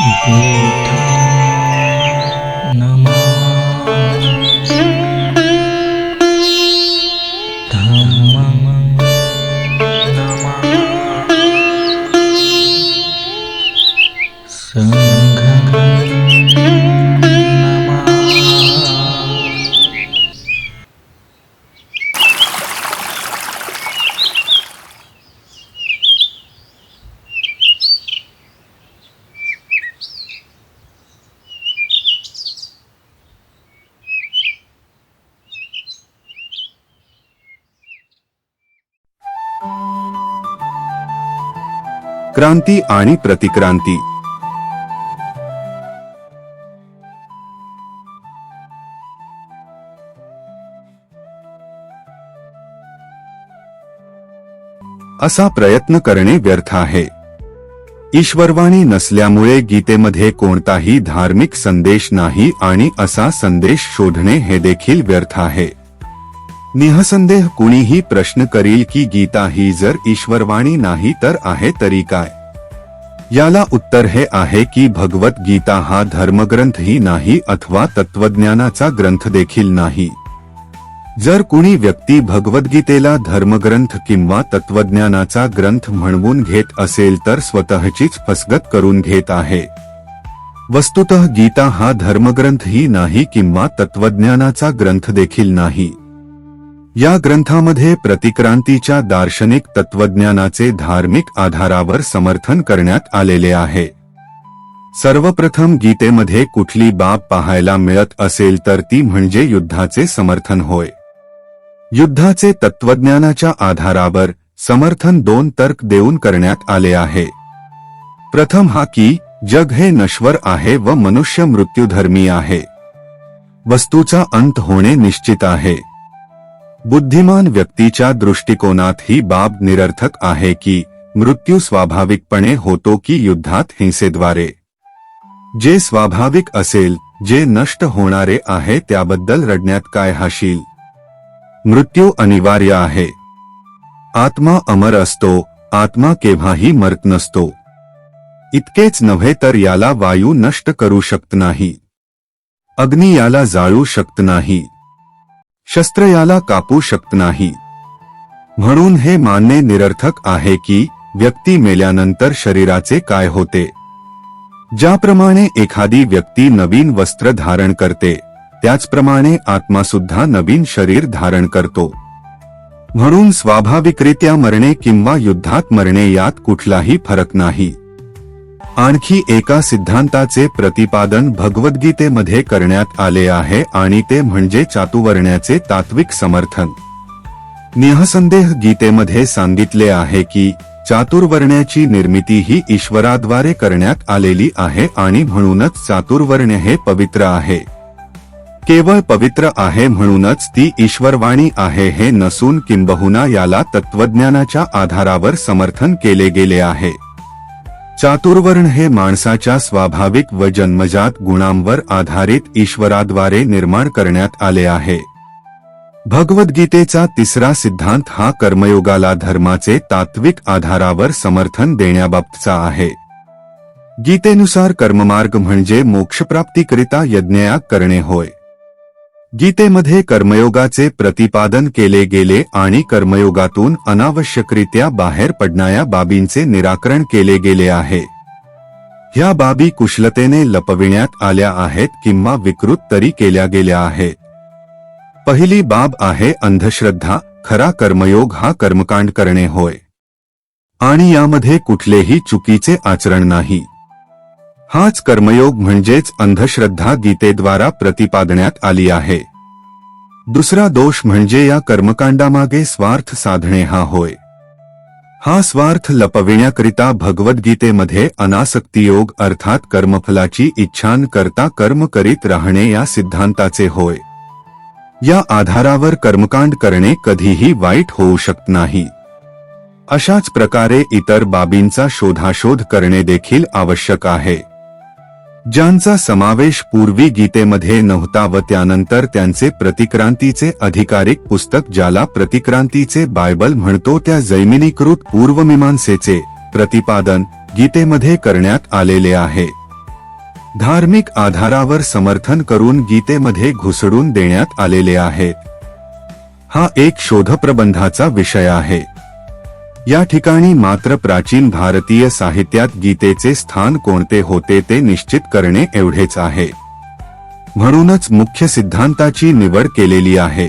बुद्धं क्रांती आणि प्रतिक्रांती. असा प्रयत्न करणे व्यर्थ आहे. ईश्वरवाणी नसल्यामुळे गीतेमध्ये कोणताही धार्मिक संदेश नाही आणि असा संदेश शोधणे हे देखील व्यर्थ आहे. निहसंदेह कुणीही प्रश्न करील की गीता ही जर ईश्वरवाणी नाही तर आहे तरी काय? याला उत्तर हे आहे की भगवत गीता हा धर्मग्रंथही नाही अथवा तत्वज्ञानाचा ग्रंथ देखील नाही. जर कुणी व्यक्ती भगवद्गीतेला धर्मग्रंथ किंवा तत्वज्ञानाचा ग्रंथ म्हणवून घेत असेल तर स्वतःचीच फसगत करून घेत आहे. वस्तुतः गीता हा धर्मग्रंथही नाही किंवा तत्वज्ञानाचा ग्रंथ देखील नाही. या ग्रंथामध्ये प्रतिक्रांतीच्या दार्शनिक तत्वज्ञानाचे धार्मिक आधारावर समर्थन करण्यात आलेले आहे. सर्वप्रथम गीतेमध्ये कुठली बाब पाहायला मिळत असेल तर ती म्हणजे युद्धाचे समर्थन होय. युद्धाचे तत्वज्ञानाच्या आधारावर समर्थन दोन तर्क देऊन करण्यात आले आहे. प्रथम हा की जग हे नश्वर आहे व मनुष्य मृत्यूधर्मी आहे. वस्तूचा अंत होणे निश्चित आहे. बुद्धिमान व्यक्तीच्या दृष्टिकोनात ही बाब निरर्थक आहे की मृत्यू स्वाभाविकपणे होतो की युद्धात हिंसेद्वारे. जे स्वाभाविक असेल जे नष्ट होणारे आहे त्याबद्दल रडण्यात काय हाशील? मृत्यू अनिवार्य आहे. आत्मा अमर असतो आत्मा केव्हाही मरत नसतो. इतकेच नव्हे तर याला वायू नष्ट करू शकत नाही. अग्नी याला जाळू शकत नाही. शस्त्र याला कापू शकत नाही. म्हणून हे मानणे निरर्थक आहे की व्यक्ती मेल्यानंतर शरीराचे काय होते? ज्याप्रमाणे एखादी व्यक्ती नवीन वस्त्र धारण करते त्याचप्रमाणे आत्मा सुद्धा नवीन शरीर धारण करतो. म्हणून स्वाभाविकरित्या मरणे किंवा युद्धात मरणे यात कुठलाही फरक नाही. आणखी एका सिद्धांताचे प्रतिपादन भगवद्गीतेमध्ये करण्यात आले आहे आणि ते म्हणजे चातुवर्ण्याचे तात्विक समर्थन. निहसंदेह गीतेमध्ये सांगितले आहे की चातुर्वर्ण्याची निर्मिती ही ईश्वराद्वारे करण्यात आलेली आहे आणि म्हणूनच चातुर्वर्ण हे पवित्र आहे. केवळ पवित्र आहे म्हणूनच ती ईश्वरवाणी आहे हे नसून किंबहुना याला तत्वज्ञानाच्या आधारावर समर्थन केले गेले आहे. चातुर्वर्ण हे माणसाच्या स्वाभाविक व जन्मजात गुणांवर आधारित ईश्वराद्वारे निर्माण करण्यात आले आहे. भगवद्गीतेचा तिसरा सिद्धांत हा कर्मयोगाला धर्माचे तात्विक आधारावर समर्थन देण्याबाबतचा आहे. गीतेनुसार कर्ममार्ग म्हणजे मोक्षप्राप्तीकरिता यज्ञयाग करणे होय. गीतेमध्ये कर्मयोगाचे प्रतिपादन केले गेले आणि कर्मयोगातून अनावश्यकरित्या बाहेर पडणाऱ्या बाबींचे निराकरण केले गेले आहे. ह्या बाबी कुशलतेने लपविण्यात आल्या आहेत किंवा विकृत तरी केल्या गेल्या आहेत पहिली बाब आहे अंधश्रद्धा खरा कर्मयोग हा कर्मकांड करणे होय. आणि यामध्ये कुठलेही चुकीचे आचरण नाही. हाच कर्मयोग म्हणजेच अंधश्रद्धा गीतेद्वारा प्रतिपादण्यात आली आहे. दुसरा दोष म्हणजे या कर्मकांडामागे स्वार्थ साधणे हा होय. हा स्वार्थ लपविण्याकरिता भगवद्गीतेमध्ये अनासक्तियोग अर्थात कर्मफलाची इच्छान करता कर्म करीत राहणे या सिद्धांताचे होय. या आधारावर कर्मकांड करणे कधीही वाईट होऊ शकत नाही. अशाच प्रकारे इतर बाबींचा शोधाशोध करणे देखील आवश्यक आहे. ज्यांचा समावेश पूर्वी गीतेमध्ये नव्हता व त्यानंतर त्यांचे प्रतिक्रांतीचे अधिकारिक पुस्तक ज्याला प्रतिक्रांतीचे बायबल म्हणतो त्या जैमिनीकृत पूर्वमीमांसेचे प्रतिपादन गीतेमध्ये करण्यात आलेले आहे. धार्मिक आधारावर समर्थन करून गीतेमध्ये घुसडून देण्यात आलेले आहेत हा एक शोधप्रबंधाचा विषय आहे. या ठिकाणी मात्र प्राचीन भारतीय साहित्यात गीतेचे स्थान कोणते होते ते निश्चित करणे एवढेच आहे. म्हणूनच मुख्य सिद्धांताची निवड केलेली आहे.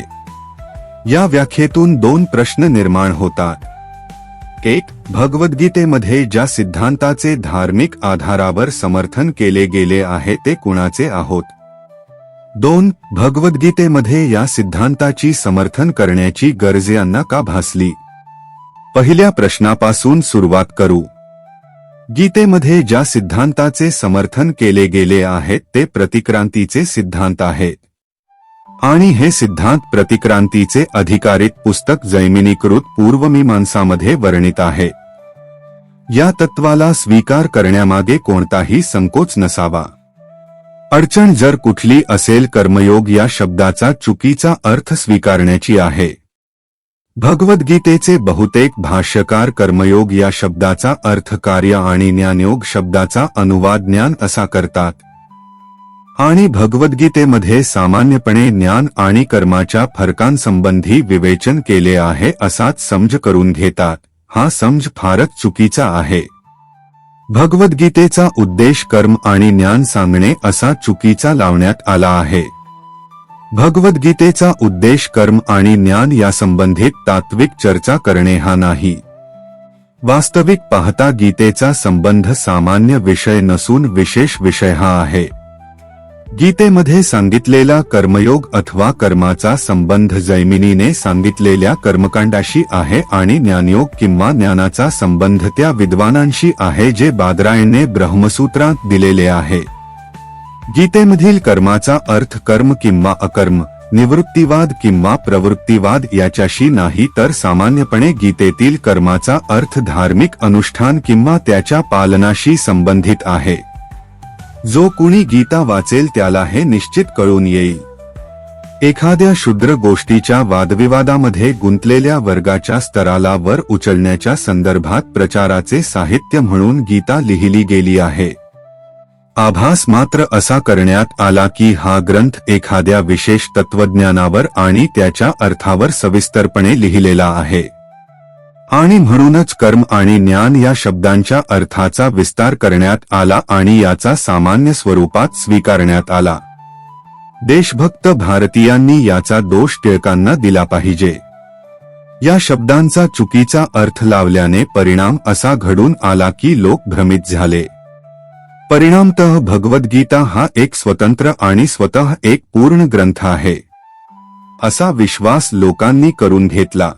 या व्याख्येतून दोन प्रश्न निर्माण होतात. एक भगवद्गीतेमध्ये ज्या सिद्धांताचे धार्मिक आधारावर समर्थन केले गेले आहे ते कुणाचे आहोत? दोन भगवद्गीतेमध्ये या सिद्धांताची समर्थन करण्याची गरज यांना का भासली? पहिल्या प्रश्नापासून सुरुवात करू. गीतेमध्ये ज्या सिद्धांताचे समर्थन केले गेले आहेत ते प्रतिक्रांतीचे सिद्धांत आहेत. आणि हे सिद्धांत प्रतिक्रांतीचे अधिकारित पुस्तक जैमिनीकृत पूर्वमीमांसामध्ये वर्णित आहे. या तत्वाला स्वीकार करण्यामागे कोणताही संकोच नसावा. अडचण जर कुठली असेल कर्मयोग या शब्दाचा चुकीचा अर्थ स्वीकारण्याची आहे. भगवद्गीतेचे बहुतेक भाष्यकार कर्मयोग या शब्दाचा अर्थ कार्य आणि ज्ञानयोग शब्दाचा अनुवाद ज्ञान असा करतात. आणि भगवद्गीतेमध्ये सामान्यपणे ज्ञान आणि कर्माच्या फरकांसंबंधी विवेचन केले आहे असाच समज करून घेतात. हा समज फारच चुकीचा आहे. भगवद्गीतेचा उद्देश कर्म आणि ज्ञान सांगणे असा चुकीचा लावण्यात आला आहे. भगवद्गीतेचा उद्देश कर्म आणि ज्ञान या संबंधित तात्विक चर्चा करणे हा नाही. वास्तविक पाहता गीतेचा संबंध सामान्य विषय नसून विशेष विषय हा आहे. गीतेमध्ये सांगितलेला कर्मयोग अथवा कर्माचा संबंध जैमिनीने सांगितलेल्या कर्मकांडाशी आहे आणि ज्ञानयोग किंवा ज्ञानाचा संबंध त्या विद्वानांशी आहे जे बादरायणने ब्रह्मसूत्रात दिलेले आहे. गीतेमधील कर्माचा अर्थ कर्म किंवा अकर्म निवृत्तीवाद किंवा प्रवृत्तीवाद याच्याशी नाही तर सामान्यपणे गीतेतील कर्माचा अर्थ धार्मिक अनुष्ठान किंवा त्याच्या पालनाशी संबंधित आहे. जो कुणी गीता वाचेल त्याला हे निश्चित कळून येईल. एखाद्या क्षुद्र गोष्टीच्या वादविवादामध्ये गुंतलेल्या वर्गाच्या स्तराला वर उचलण्याच्या संदर्भात प्रचाराचे साहित्य म्हणून गीता लिहिली गेली आहे. आभास मात्र असा करण्यात आला की हा ग्रंथ एखाद्या विशेष तत्वज्ञानावर आणि त्याच्या अर्थावर सविस्तरपणे लिहिलेला आहे. आणि म्हणूनच कर्म आणि ज्ञान या शब्दांच्या अर्थाचा विस्तार करण्यात आला आणि याचा सामान्य स्वरूपात स्वीकारण्यात आला. देशभक्त भारतीयांनी याचा दोष टिळकांना दिला पाहिजे. या शब्दांचा चुकीचा अर्थ लावल्याने परिणाम असा घडून आला की लोक भ्रमित झाले. परिणामतः भगवद्गीता हा एक स्वतंत्र आणि स्वतः एक पूर्ण ग्रंथ आहे. असा विश्वास लोकांनी करून घेतला.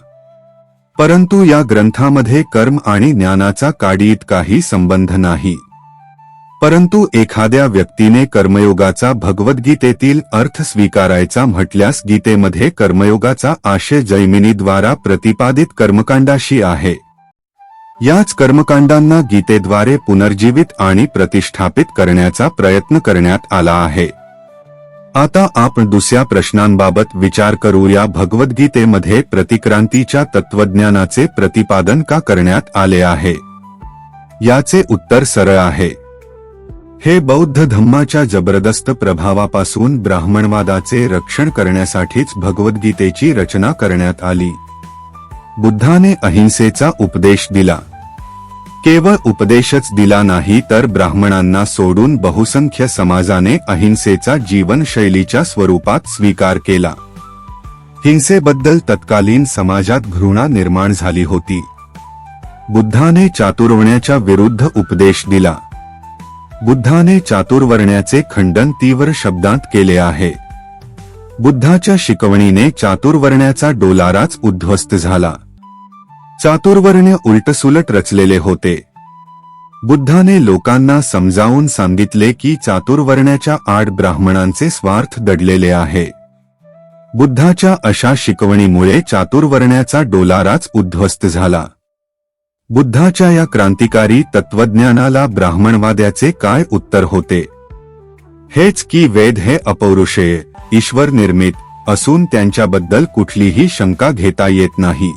परंतु या ग्रंथामध्ये कर्म आणि ज्ञानाचा काडीत काही संबंध नाही. परंतु एखाद्या व्यक्तीने कर्मयोगाचा भगवद्गीतेतील अर्थ स्वीकारायचा म्हटल्यास गीतेमध्ये कर्मयोगाचा आशय जैमिनीद्वारा प्रतिपादित कर्मकांडाशी आहे. याच कर्मकांडांना गीतेद्वारे पुनर्जीवित आणि प्रतिष्ठापित करण्याचा प्रयत्न करण्यात आला आहे. आता आपण दुसऱ्या प्रश्नांबाबत विचार करूया भगवद्गीतेमध्ये प्रतिक्रांतीच्या तत्वज्ञानाचे प्रतिपादन का करण्यात आले आहे? याचे उत्तर सरळ आहे. हे बौद्ध धम्माच्या जबरदस्त प्रभावापासून ब्राह्मणवादाचे रक्षण करण्यासाठीच भगवद्गीतेची रचना करण्यात आली. बुद्धाने अहिंसेचा उपदेश दिला. केवळ उपदेशच दिला नाही तर ब्राह्मणांना सोडून बहुसंख्य समाजाने अहिंसेचा जीवनशैलीच्या स्वरूपात स्वीकार केला. हिंसेबद्दल तत्कालीन समाजात घृणा निर्माण झाली होती. बुद्धाने चातुर्वण्याच्या विरुद्ध उपदेश दिला. बुद्धाने चातुर्वर्ण्याचे खंडन तीव्र शब्दांत केले आहे. बुद्धाच्या शिकवणीने चातुर्वर्ण्याचा डोलाराच उद्ध्वस्त झाला. चातुर्वर्ण्य उलटसुलट रचलेले होते. बुद्धाने लोकांना समजावून सांगितले की चातुर्वर्ण्याच्या आड ब्राह्मणांचे स्वार्थ दडलेले आहे. बुद्धाच्या अशा शिकवणीमुळे चातुर्वर्ण्याचा डोलाराच उद्ध्वस्त झाला. बुद्धाच्या या क्रांतिकारी तत्वज्ञानाला ब्राह्मणवाद्याचे काय उत्तर होते? हेच की वेद हे अपौरुषेय ईश्वर निर्मित असून त्यांच्याबद्दल कुठलीही शंका घेता येत नाही.